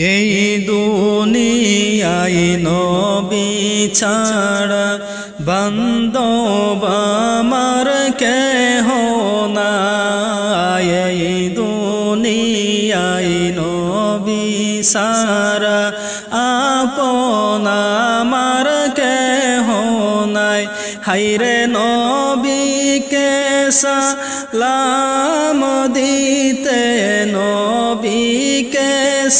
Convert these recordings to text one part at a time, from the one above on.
এই দুনিয়াই নবী ছাড়া বান্দব আমার কেহ না এই দুনিয়াই নবী সারা নাই। হাইরে নবীকে সালাম দিতে? নবীকে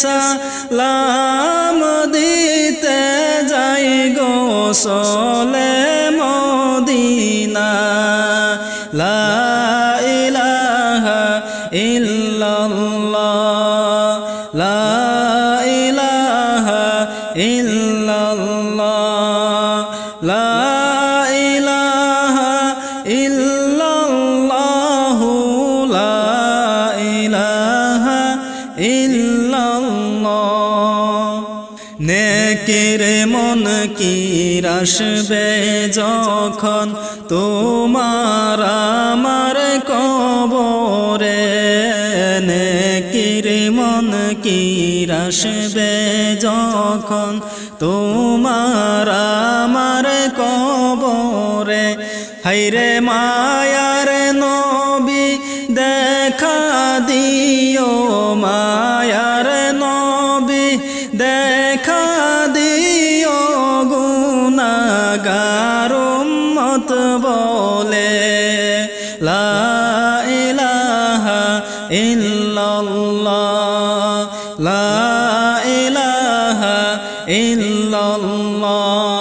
সালাম দিতে? যাই গো সলে মদিনা। লা ইলাহা ইল্লাল্লাহ। ইল্লাল্লাহু লা ইলাহা ইল্লাল্লাহ। নেকের মন কি আসবে যখন তোমার আমার কবরে? নেকির মন কি আসবে যখন তোমার আমার কবরে? হাইরে মায়ার নবী দেখা দিও, মায়ার নবী দেখা দিও গুনাগার মত বলে, লা ইলাহা ইল্লাল্লাহ, লা ইলাহা ইল্লাল্লাহ।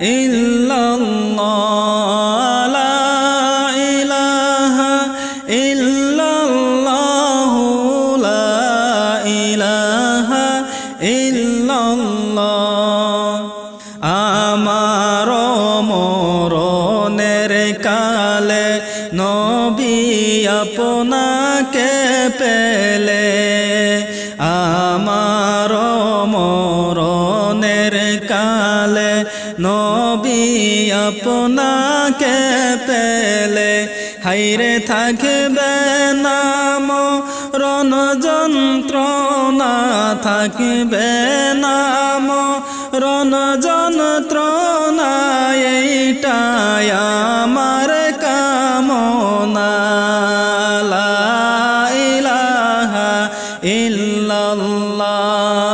ইল্লাল্লাহ, লা ইলাহা ইল্লাল্লাহ, লা ইলাহা ইল্লাল্লাহ। আমার মরণের কালে নবী আপনাকে পেলে। আমার মরণের আপনাকে পেলে, হাইরে থাকবে নাম রণ যন্ত্রণা থাকবে নাম রণ যন্ত্রণা এইটাই আমার কামনা। ইল্লাল্লাহ।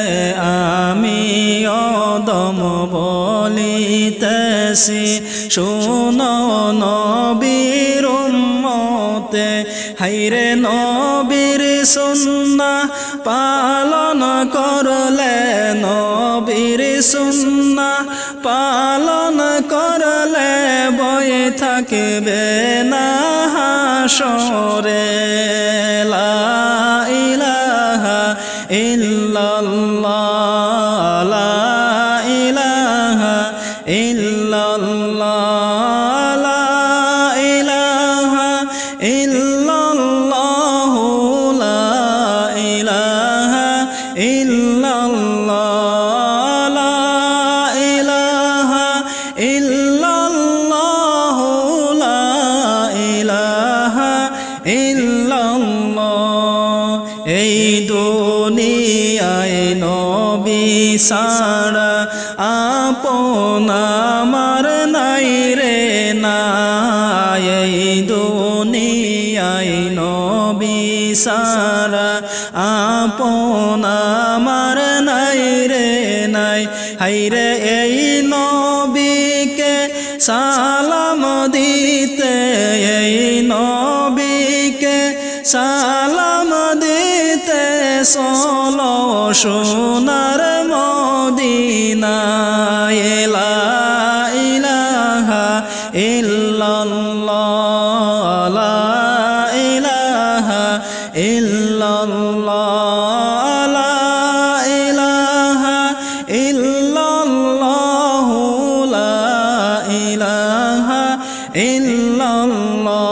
অদম বলিতেছি, শুনো নবীর উম্মতে হাইরে নবীর সুন্না পালন করলে, নবীর সুন্না পালন করলে বই থাকবে না হাসরে ইল্লাল্লাহ, লা ইলাহা ইল্লাল্লাহ ইলাহা ইল্লাল্লাহ, লা ইলাহা ইল্লাল্লাহ, লা ইলাহা ইল্লাল্লাহ। এই দুনিয়ায় নবী সারা আপন আমার নাই রে নাই। দুনিয়ায় নবী সারা আপন আমার নাই রে নাই। হাইরে এই নবীকে সালাম দিতে, এই নবীকে সালাম দিতে চলো সোনার মদিনায় ইলাহা ইল্লাল্লাহ ইলাহা ইলাহা ইলাহা ইল্লাল্লাহ।